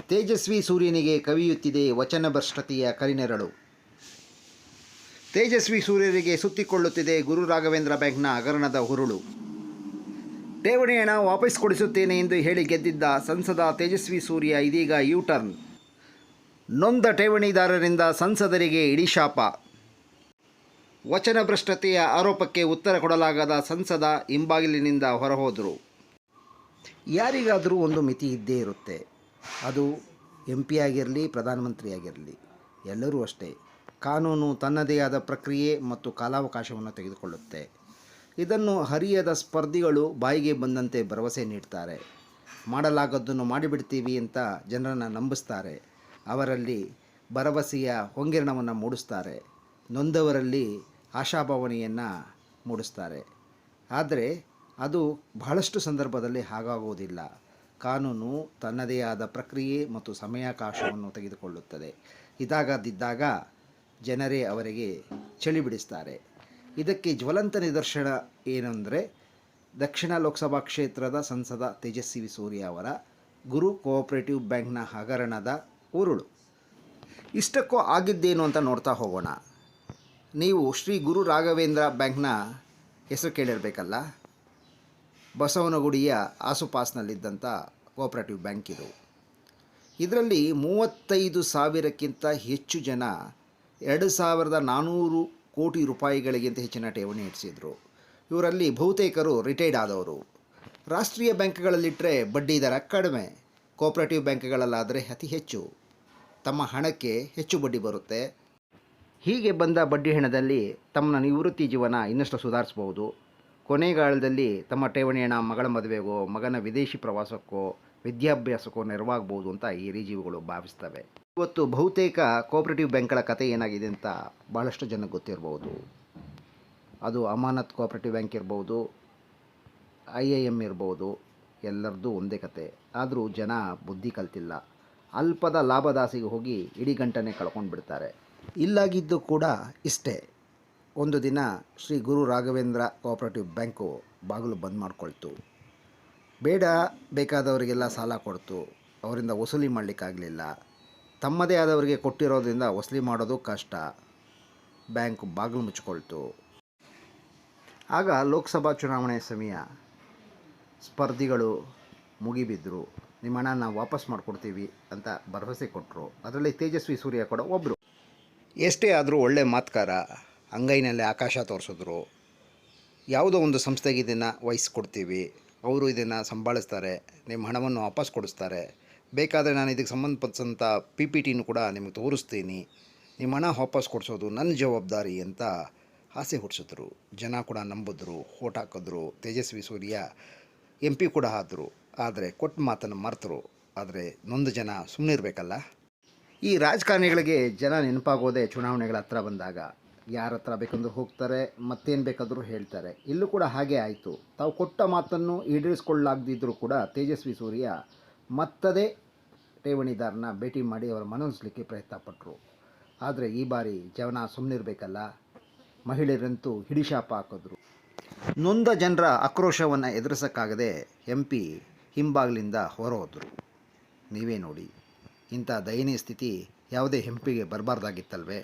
ತೇಜಸ್ವಿ ಸೂರ್ಯನಿಗೆ ಕವಿಯುತ್ತಿದೆ ವಚನಭ್ರಷ್ಟತೆಯ ಕರಿನೆರಳು. ತೇಜಸ್ವಿ ಸೂರ್ಯರಿಗೆ ಸುತ್ತಿಕೊಳ್ಳುತ್ತಿದೆ ಗುರು ರಾಘವೇಂದ್ರ ಬ್ಯಾಂಕ್ನ ಹಗರಣದ ಹುರುಳು. ಠೇವಣಿ ಹಣ ವಾಪಸ್ ಕೊಡಿಸುತ್ತೇನೆ ಎಂದು ಹೇಳಿ ಗೆದ್ದಿದ್ದ ಸಂಸದ ತೇಜಸ್ವಿ ಸೂರ್ಯ ಇದೀಗ ಯೂ ಟರ್ನ್ ನೊಂದ ಠೇವಣಿದಾರರಿಂದ ಸಂಸದರಿಗೆ ಇಡೀ ಶಾಪ ವಚನಭ್ರಷ್ಟತೆಯ ಆರೋಪಕ್ಕೆ ಉತ್ತರ ಕೊಡಲಾಗದ ಸಂಸದ ಹಿಂಬಾಗಿಲಿನಿಂದ ಹೊರಹೋದರು. ಯಾರಿಗಾದರೂ ಒಂದು ಮಿತಿ ಇದ್ದೇ ಇರುತ್ತೆ. ಅದು ಎಂ ಪಿ ಆಗಿರಲಿ ಪ್ರಧಾನಮಂತ್ರಿ ಆಗಿರಲಿ ಎಲ್ಲರೂ ಅಷ್ಟೇ. ಕಾನೂನು ತನ್ನದೇ ಆದ ಪ್ರಕ್ರಿಯೆ ಮತ್ತು ಕಾಲಾವಕಾಶವನ್ನು ತೆಗೆದುಕೊಳ್ಳುತ್ತೆ. ಇದನ್ನು ಹರಿಯದ ಸ್ಪರ್ಧಿಗಳು ಬಾಯಿಗೆ ಬಂದಂತೆ ಭರವಸೆ ನೀಡ್ತಾರೆ. ಮಾಡಲಾಗದ್ದನ್ನು ಮಾಡಿಬಿಡ್ತೀವಿ ಅಂತ ಜನರನ್ನು ನಂಬಿಸ್ತಾರೆ. ಅವರಲ್ಲಿ ಭರವಸೆಯ ಹೊಂಗಿರಣವನ್ನು ಮೂಡಿಸ್ತಾರೆ. ನೊಂದವರಲ್ಲಿ ಆಶಾಭಾವನೆಯನ್ನು ಮೂಡಿಸ್ತಾರೆ. ಆದರೆ ಅದು ಬಹಳಷ್ಟು ಸಂದರ್ಭದಲ್ಲಿ ಹಾಗಾಗುವುದಿಲ್ಲ. ಕಾನೂನು ತನ್ನದೇ ಆದ ಪ್ರಕ್ರಿಯೆ ಮತ್ತು ಸಮಯಾಕಾಶವನ್ನು ತೆಗೆದುಕೊಳ್ಳುತ್ತದೆ. ಇದಾಗದಿದ್ದಾಗ ಜನರೇ ಅವರಿಗೆ ಚಳಿ ಬಿಡಿಸ್ತಾರೆ. ಇದಕ್ಕೆ ಜ್ವಲಂತ ನಿದರ್ಶನ ಏನೆಂದರೆ, ದಕ್ಷಿಣ ಲೋಕಸಭಾ ಕ್ಷೇತ್ರದ ಸಂಸದ ತೇಜಸ್ವಿ ಸೂರ್ಯ ಅವರ ಗುರು ಕೋಆಪರೇಟಿವ್ ಬ್ಯಾಂಕ್ನ ಹಗರಣದ ಉರುಳು. ಇಷ್ಟಕ್ಕೂ ಆಗಿದ್ದೇನು ಅಂತ ನೋಡ್ತಾ ಹೋಗೋಣ. ನೀವು ಶ್ರೀ ಗುರು ರಾಘವೇಂದ್ರ ಬ್ಯಾಂಕ್ನ ಹೆಸರು ಕೇಳಿರಬೇಕಲ್ಲ? ಬಸವನಗುಡಿಯ ಆಸುಪಾಸ್ನಲ್ಲಿದ್ದಂಥ ಕೋಆಪರೇಟಿವ್ ಬ್ಯಾಂಕ್ ಇದು. ಇದರಲ್ಲಿ ಮೂವತ್ತೈದು ಸಾವಿರಕ್ಕಿಂತ ಹೆಚ್ಚು ಜನ ಎರಡು ಸಾವಿರದ ನಾನ್ನೂರು ಕೋಟಿ ರೂಪಾಯಿಗಳಿಗಿಂತ ಹೆಚ್ಚಿನ ಠೇವಣಿ ಇಡಿಸಿದರು ಇವರಲ್ಲಿ ಬಹುತೇಕರು ರಿಟೈರ್ಡ್ ಆದವರು. ರಾಷ್ಟ್ರೀಯ ಬ್ಯಾಂಕ್ಗಳಲ್ಲಿಟ್ಟರೆ ಬಡ್ಡಿ ದರ ಕಡಿಮೆ, ಕೋಆಪರೇಟಿವ್ ಬ್ಯಾಂಕ್ಗಳಲ್ಲಾದರೆ ಅತಿ ಹೆಚ್ಚು. ತಮ್ಮ ಹಣಕ್ಕೆ ಹೆಚ್ಚು ಬಡ್ಡಿ ಬರುತ್ತೆ. ಹೀಗೆ ಬಂದ ಬಡ್ಡಿ ಹಣದಲ್ಲಿ ತಮ್ಮ ನಿವೃತ್ತಿ ಜೀವನ ಇನ್ನಷ್ಟು ಸುಧಾರಿಸ್ಬೋದು ಕೊನೆಗಾಲದಲ್ಲಿ ತಮ್ಮ ಠೇವಣಿಯನ್ನು ಮಗಳ ಮದುವೆಗೋ, ಮಗನ ವಿದೇಶಿ ಪ್ರವಾಸಕ್ಕೋ, ವಿದ್ಯಾಭ್ಯಾಸಕ್ಕೋ ನೆರವಾಗಬಹುದು ಅಂತ ಈ ಜೀವಿಗಳು ಭಾವಿಸ್ತವೆ. ಇವತ್ತು ಬಹುತೇಕ ಕೋಆಪರೇಟಿವ್ ಬ್ಯಾಂಕ್ಗಳ ಕತೆ ಏನಾಗಿದೆ ಅಂತ ಭಾಳಷ್ಟು ಜನಕ್ಕೆ ಗೊತ್ತಿರ್ಬೋದು. ಅದು ಅಮಾನತ್ ಕೋಆಪರೇಟಿವ್ ಬ್ಯಾಂಕ್ ಇರ್ಬೋದು, ಐ ಐ ಎಂ ಇರ್ಬೋದು, ಎಲ್ಲರದ್ದು ಒಂದೇ ಕತೆ. ಆದರೂ ಜನ ಬುದ್ಧಿ ಕಲ್ತಿಲ್ಲ. ಅಲ್ಪದ ಲಾಭದಾಸಿಗೆ ಹೋಗಿ ಇಡೀ ಗಂಟನೆ ಕಳ್ಕೊಂಡು ಬಿಡ್ತಾರೆ ಇಲ್ಲಾಗಿದ್ದು ಕೂಡ ಇಷ್ಟೇ. ಒಂದು ದಿನ ಶ್ರೀ ಗುರು ರಾಘವೇಂದ್ರ ಕೋಆಪರೇಟಿವ್ ಬ್ಯಾಂಕು ಬಾಗಿಲು ಬಂದ್ ಮಾಡಿಕೊಳ್ತು. ಬೇಡ, ಬೇಕಾದವರಿಗೆಲ್ಲ ಸಾಲ ಕೊಡ್ತು. ಅವರಿಂದ ವಸೂಲಿ ಮಾಡಲಿಕ್ಕಾಗಲಿಲ್ಲ ತಮ್ಮದೇ ಆದವರಿಗೆ ಕೊಟ್ಟಿರೋದ್ರಿಂದ ವಸೂಲಿ ಮಾಡೋದು ಕಷ್ಟ. ಬ್ಯಾಂಕ್ ಬಾಗಿಲು ಮುಚ್ಚಿಕೊಳ್ತು ಆಗ ಲೋಕಸಭಾ ಚುನಾವಣೆ ಸಮಯ. ಸ್ಪರ್ಧಿಗಳು ಮುಗಿಬಿದ್ದರು ನಿಮ್ಮ ಹಣ ನಾವು ವಾಪಸ್ ಮಾಡಿಕೊಡ್ತೀವಿ ಅಂತ ಭರವಸೆ ಕೊಟ್ಟರು ಅದರಲ್ಲಿ ತೇಜಸ್ವಿ ಸೂರ್ಯ ಕೂಡ ಒಬ್ಬರು ಎಷ್ಟೇ ಆದರೂ ಒಳ್ಳೆ ಮಾತುಕಾರ. ಅಂಗೈನಲ್ಲಿ ಆಕಾಶ ತೋರಿಸಿದ್ರು. ಯಾವುದೋ ಒಂದು ಸಂಸ್ಥೆಗೆ ಇದನ್ನು ವಹಿಸ್ಕೊಡ್ತೀವಿ. ಅವರು ಇದನ್ನು ಸಂಭಾಳಿಸ್ತಾರೆ. ನಿಮ್ಮ ಹಣವನ್ನು ವಾಪಸ್ ಕೊಡಿಸ್ತಾರೆ. ಬೇಕಾದರೆ ನಾನು ಇದಕ್ಕೆ ಸಂಬಂಧಪಟ್ಟಂಥ ಪಿ ಪಿ ಟಿನೂ ಕೂಡ ನಿಮಗೆ ತೋರಿಸ್ತೀನಿ. ನಿಮ್ಮ ಹಣ ವಾಪಸ್ ಕೊಡಿಸೋದು ನನ್ನ ಜವಾಬ್ದಾರಿ ಅಂತ ಆಸೆ ಹುಟ್ಟಿಸಿದ್ರು ಜನ ಕೂಡ ನಂಬಿದ್ರು, ಓಟ್ ಹಾಕಿದ್ರು. ತೇಜಸ್ವಿ ಸೂರ್ಯ ಎಂ ಪಿ ಕೂಡ ಆದರು. ಆದರೆ ಕೊಟ್ಟ ಮಾತನ್ನು ಮರ್ತರು. ಆದರೆ ನೊಂದು ಜನ ಸುಮ್ಮನೆ ಇರಬೇಕಲ್ಲ ಈ ರಾಜಕಾರಣಿಗಳಿಗೆ ಜನ ನೆನಪಾಗೋದೇ ಚುನಾವಣೆಗಳ ಹತ್ರ ಬಂದಾಗ. ಯಾರ ಹತ್ರ ಬೇಕಂದ್ರೂ ಹೋಗ್ತಾರೆ, ಮತ್ತೇನು ಬೇಕಾದರೂ ಹೇಳ್ತಾರೆ. ಇಲ್ಲೂ ಕೂಡ ಹಾಗೆ ಆಯಿತು. ತಾವು ಕೊಟ್ಟ ಮಾತನ್ನು ಈಡೇರಿಸ್ಕೊಳ್ಳಾಗದಿದ್ದರೂ ಕೂಡ ತೇಜಸ್ವಿ ಸೂರ್ಯ ಮತ್ತದೇ ಠೇವಣಿದಾರನ ಭೇಟಿ ಮಾಡಿ ಅವರ ಮನವೊಲಿಸಲಿಕ್ಕೆ ಪ್ರಯತ್ನ ಪಟ್ಟರು ಆದರೆ ಈ ಬಾರಿ ಜವನ ಸುಮ್ಮನಿರಬೇಕಲ್ಲ ಮಹಿಳೆಯರಂತೂ ಹಿಡಿಶಾಪ ಹಾಕಿದ್ರು. ನೊಂದ ಜನರ ಆಕ್ರೋಶವನ್ನು ಎದುರಿಸೋಕ್ಕಾಗದೆ ಎಂ ಪಿ ಹಿಂಬಾಗಿಲಿಂದ ಹೊರಹೋದರು. ನೀವೇ ನೋಡಿ, ಇಂಥ ದಯನೀಯ ಸ್ಥಿತಿ ಯಾವುದೇ ಹೆಂಪಿಗೆ ಬರಬಾರ್ದಾಗಿತ್ತಲ್ವೇ?